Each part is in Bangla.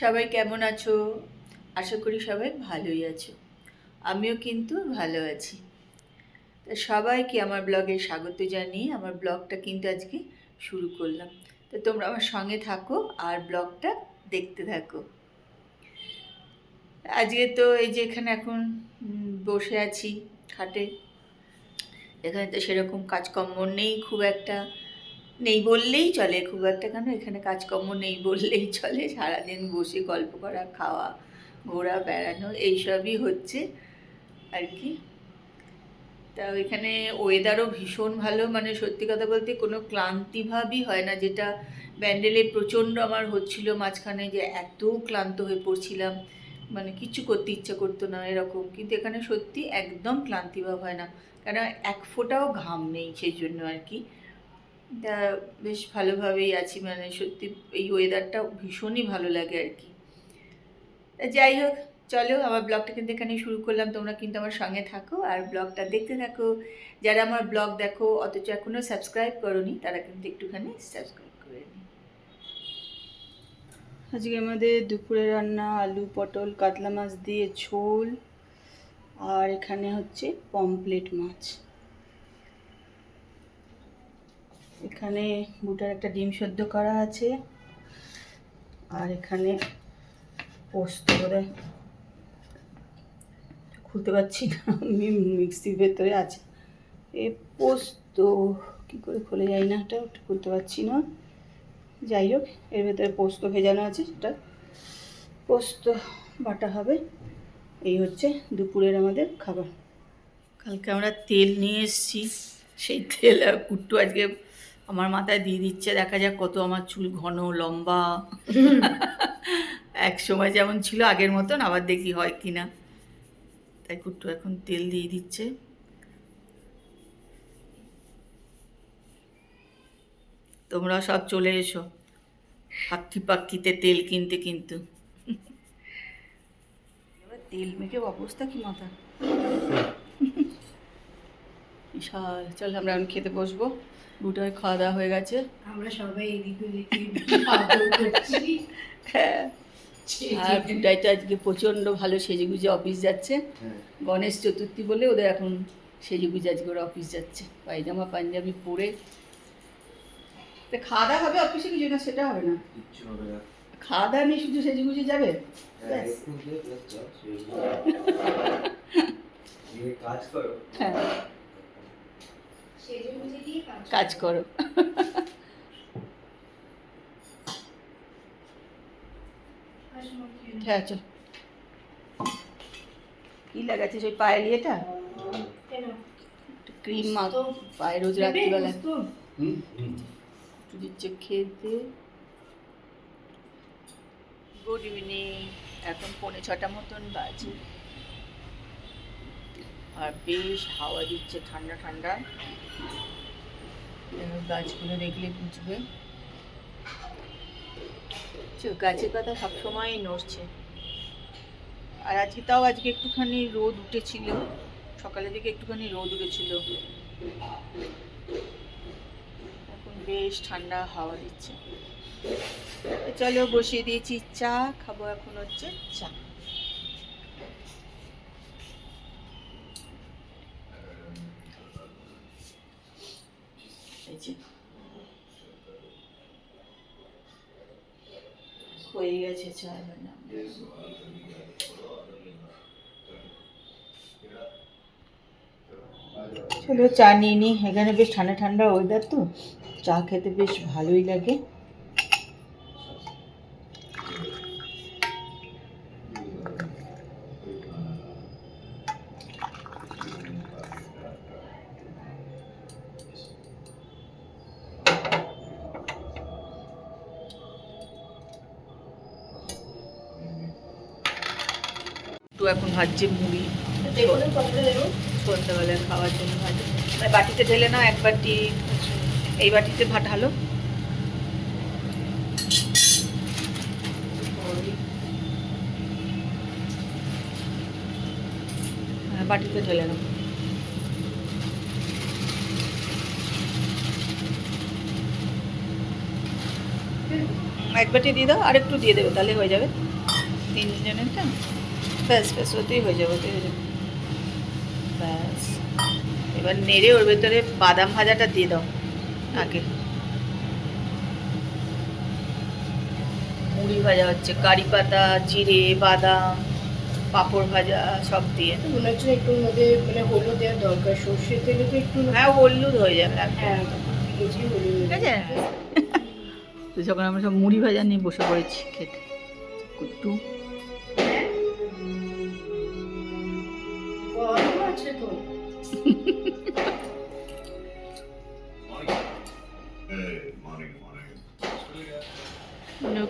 সবাই কেমন আছো? আশা করি সবাই ভালোই আছো। আমিও কিন্তু ভালো আছি। তা সবাইকে আমার ব্লগে স্বাগত জানিয়ে আমার ব্লগটা কিন্তু আজকে শুরু করলাম। তো তোমরা আমার সঙ্গে থাকো আর ব্লগটা দেখতে থাকো। আজকে তো এই যে এখানে এখন বসে আছি খাটে। এখানে তো সেরকম কাজকর্ম নেই খুব একটা। নেই বললেই চলে, খুব একটা কেন? এখানে কাজকর্ম নেই বললেই চলে। সারাদিন বসে গল্প করা, খাওয়া, ঘোরা, বেড়ানো, এইসবই হচ্ছে আর কি। তা এখানে ওয়েদারও ভীষণ ভালো। মানে সত্যি কথা বলতে কোনো ক্লান্তিভাবই হয় না। যেটা ব্যান্ডেলে প্রচণ্ড আমার হচ্ছিল মাঝখানে যে এত ক্লান্ত হয়ে পড়ছিলাম। মানে কিচ্ছু করতে ইচ্ছা করতো না এরকম। কিন্তু এখানে সত্যি একদম ক্লান্তিভাব হয় না। কেন এক ফোঁটাও ঘাম নেই সেই জন্য আর কি। তা বেশ ভালোভাবেই আছি মানে সত্যি এই ওয়েদারটা ভীষণই ভালো লাগে আর কি। যাই হোক, চলো আমার ব্লগটা কিন্তু এখানে শুরু করলাম। তোমরা কিন্তু আমার সঙ্গে থাকো আর ব্লগটা দেখতে থাকো। যারা আমার ব্লগ দেখো, অথচ এখনও সাবস্ক্রাইব করোনি, তারা কিন্তু একটুখানি সাবস্ক্রাইব করে নিই আজকে আমাদের দুপুরে রান্না আলু, পটল, কাতলা মাছ দিয়ে ঝোল, আর এখানে হচ্ছে পমপ্লেট মাছ। এখানে বুটার একটা ডিম সেদ্ধ করা আছে, আর এখানে পোস্ত করে। খুলতে পারছি না, আমি মিক্সির ভেতরে আছে। এ পোস্ত, কী করে খুলে যায় না এটা খুলতে পারছি না। যাই হোক, এর ভেতরে পোস্ত ভেজানো আছে, সেটা পোস্ত বাটা হবে। এই হচ্ছে দুপুরের আমাদের খাবার। কালকে আমরা তেল নিয়ে এসেছি। সেই তেল কুট্টু আজকে আমার মাথায় দিয়ে দিচ্ছে, দেখা যাক কত আমার চুল ঘন, লম্বা। এক সময় যেমন ছিল, আগের মতন, আবার দেখি হয় কি না। তাই কুট্টু এখন তেল দিয়ে দিচ্ছে। তোমরা সব চলে এসো। পাক্ষি পাক্ষিতে তেল কিনতে কিন্তু। তেল মেখে অবস্থা কি মাথা? বিশাল। চল আমরা এখন খেতে বসবো। দুটোয় খাওয়া দাওয়া হয়ে গেছে। আমরা সবাই হ্যাঁ। আর দুটাই তো আজকে প্রচণ্ড ভালো সেজেগুজে অফিস যাচ্ছে। গণেশ চতুর্থী বলে ওদের এখন সেজেগুজে আজকে ওরা অফিস যাচ্ছে। পায়জামা পাঞ্জাবি পরে তা খাওয়া দাওয়া হবে অফিসে কিছু না সেটা হবে না। কিচ্ছু হবে না। খাওয়া দাওয়া নিয়ে শুধু সেজেগুজে যাবে? হ্যাঁ, কাজ করো। হ্যাঁ। সেজে কাজ করো। হ্যাঁ চল। কি লাগাচ্ছে ওই পায়ের ইয়েটা? ক্রিম মাখ তো পায়ে রোজ রাত্রিবেলা একটু দিচ্ছে খেতে গুড ইভিনিং। এখন পৌনে ছটা মতন বাজে। আর বেশ হাওয়া দিচ্ছে ঠান্ডা ঠান্ডা। গাছগুলো দেখলে বুঝবে। গাছের কথা সবসময়ই নড়ছে। আর আজকে তাও আজকে একটুখানি রোদ উঠেছিল। সকালের দিকে একটুখানি রোদ উঠেছিল। বেশ ঠান্ডা হাওয়া দিচ্ছে। চলো বসিয়ে দিয়েছি চা, খাব এখন হচ্ছে চা। হয়ে গেছে চা চলো চা নিয়ে নিই এখানে বেশ ঠান্ডা ঠান্ডা ওয়েদার তো। চা খেতে বেশ ভালোই লাগে। একটু এখন ভাজছে মুড়ি। তো? সন্ধ্যাবেলায় খাওয়ার জন্য ভাজে মানে বাটিতে ঢেলে নাও এক বাটি এই বাটিতে ঢালো হ্যাঁ, বাটিতে ঢেলে নেব। এক বাটি দিয়ে দাও, আর একটু দিয়ে দেবে, তাহলে হয়ে যাবে। তিনজনের তো ব্যাস ব্যাস, ওতেই হয়ে যাবে, ওতেই হয়ে যাবে। ব্যাস, এবার নেড়ে ওর ভেতরে বাদাম ভাজাটা দিয়ে দাও। আগে। মুড়ি ভাজা হচ্ছে কারি পাতা জিরে বাদাম পাঁপড় ভাজা সব দিয়ে। মনে হচ্ছে একটু মধ্যে মানে হলুদ দেওয়ার দরকার সর্ষের তেলে তো একটু হ্যাঁ হলুদ হয়ে যাবে হ্যাঁ ঠিক আছে? তো যখন আমরা সব মুড়ি ভাজা নিয়ে বসে পড়েছি খেতে কুট্টু। গরম আছে তো।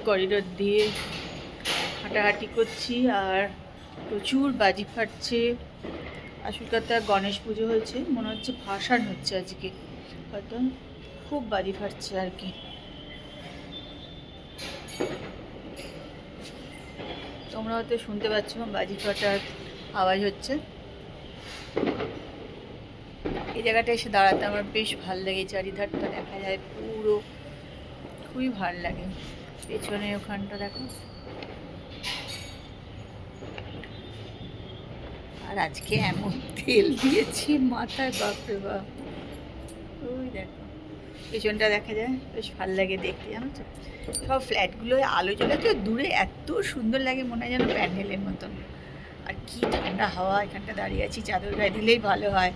করিডোর দিয়ে হাঁটাহাঁটি করছি আর প্রচুর বাজি ফাটছে। আসল কথা গণেশ পুজো হয়েছে, মনে হচ্ছে ভাসান হচ্ছে আজকে। হয়তো খুব বাজি ফাটছে আর কি। তোমরা হয়তো শুনতে পাচ্ছ বাজি ফাটার আওয়াজ হচ্ছে। এই জায়গাটা এসে দাঁড়াতে আমার বেশ ভালো লাগে চারিধারটা দেখা যায় পুরো। খুবই ভালো লাগে। পেছনে ওখানটা দেখো। আর আজকে এমন তেল দিয়েছি, মাথায়, বাপরে বাপ। ওই দেখো। পেছনটা দেখা যায়, বেশ ভালো লাগে দেখতে, জানো তো? সব ফ্ল্যাটগুলোয় আলো জ্বলে তো দূরে এত সুন্দর লাগে, মনে হয় যেন প্যান্ডেলের মতন। আর কি ঠান্ডা হাওয়া এখানটা দাঁড়িয়ে আছি, চাদর গায়ে দিলেই ভালো হয়।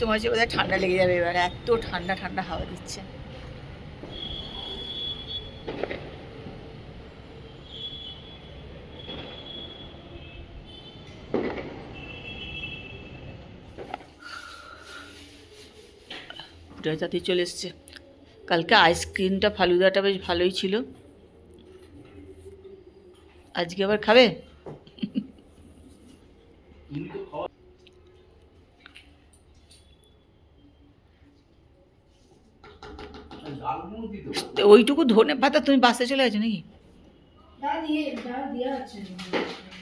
তোমার হচ্ছে বোধহয় ঠান্ডা লেগে যাবে এবার, এত ঠান্ডা ঠান্ডা হাওয়া দিচ্ছে। তাতে চলে এসছে। কালকে আইসক্রিমটা, ফালুদাটা বেশ ভালোই ছিল। আজকে আবার খাবে লাল মুড় দিত তো ওইটুকু ধনে পাতা তুমি বাসে চলে গেছো নাকি?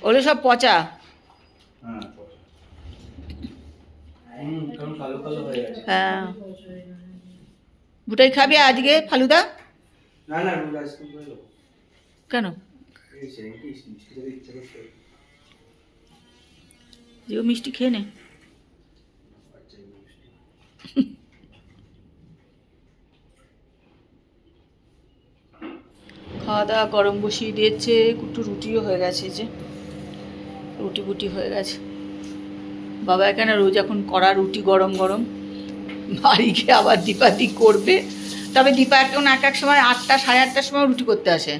ওগুলো সব পচা? হ্যাঁ। দুটাই খাবি আজকে ফালুদা? না না রোজ আইসক্রিম করে কেন মিষ্টি খেয়ে নে। খাওয়া দাওয়া গরম বসিয়ে দিয়েছে একটু রুটিও হয়ে গেছে যে। রুটি বুটি হয়ে গেছে। বাবা এখানে রোজ এখন করা রুটি গরম গরম। বাড়ি গিয়ে আবার দীপাদি করবে। তবে দীপা এখন এক এক সময় আটটা সাড়ে আটটার সময় রুটি করতে আসে।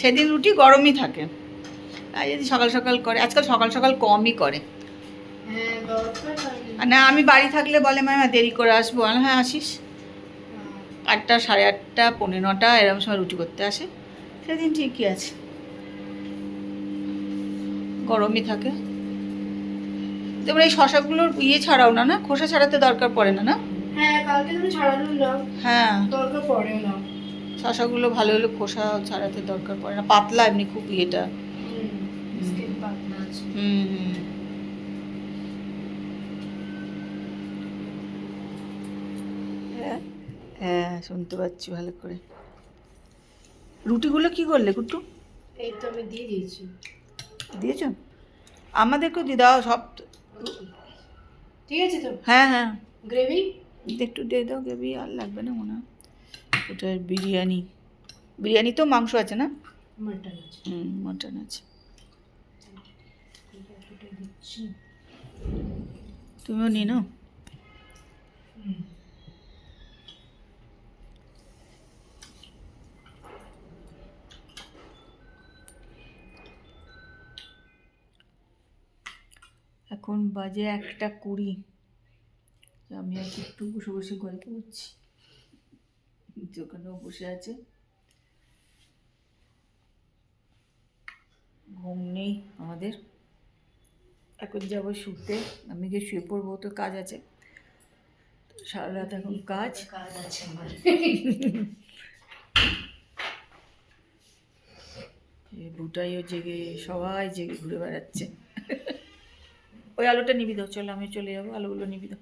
সেদিন রুটি গরমই থাকে। আর যদি সকাল সকাল করে আজকাল সকাল সকাল কমই করে। হ্যাঁ না আমি বাড়ি থাকলে বলে মামা দেরি করে আসব। হ্যাঁ আসিস। আটটা সাড়ে আটটা পৌনে নটা এরকম সময় রুটি করতে আসে। সেদিন ঠিকই আছে। গরমই থাকে। তোমরা এই শশাগুলোর ইয়ে ছাড়াও না না? খোসা ছাড়াতে দরকার পড়ে না না? হ্যাঁ কালকে তুমি ছাড়ালো না হ্যাঁ। দরকার পড়ে না। শশাগুলো ভালো হলে খোসা ছাড়াতে দরকার পড়ে না। পাতলা এমনি খুব ইয়েটা। হুম হুম। হ্যাঁ? হ্যাঁ শুনতে পাচ্ছি ভালো করে। রুটিগুলো কি করলে কুট্টু? এই তো আমি দিয়ে দিয়েছি। দিয়েছ? আমাদেরকেও দিয়ে দাও সব ঠিক আছে তো? হ্যাঁ হ্যাঁ। গ্রেভি? একটু দিয়ে দাও গ্রেভি আর লাগবে না মনে হয়। ওটা বিরিয়ানি। বিরিয়ানি তো মাংস আছে না? মাটন আছে। হুম মটন আছে। তুমিও নিয়ে নাও। হুম। এখন বাজে একটা কুড়ি। আমি আর একটু বসে বসে গল্প করছি। ওখানেও বসে আছে। ঘুম নেই আমাদের। এখন যাব শুতে। আমি গিয়ে শুয়ে পড়ব তো কাজ আছে। সারা রাত এখন কাজ। কাজ আছে আমার। বুটাইও জেগে সবাই জেগে ঘুরে বেড়াচ্ছে। ওই আলুটা নিবি দাও চলো আমি চলে যাব আলুগুলো নিবি দাও।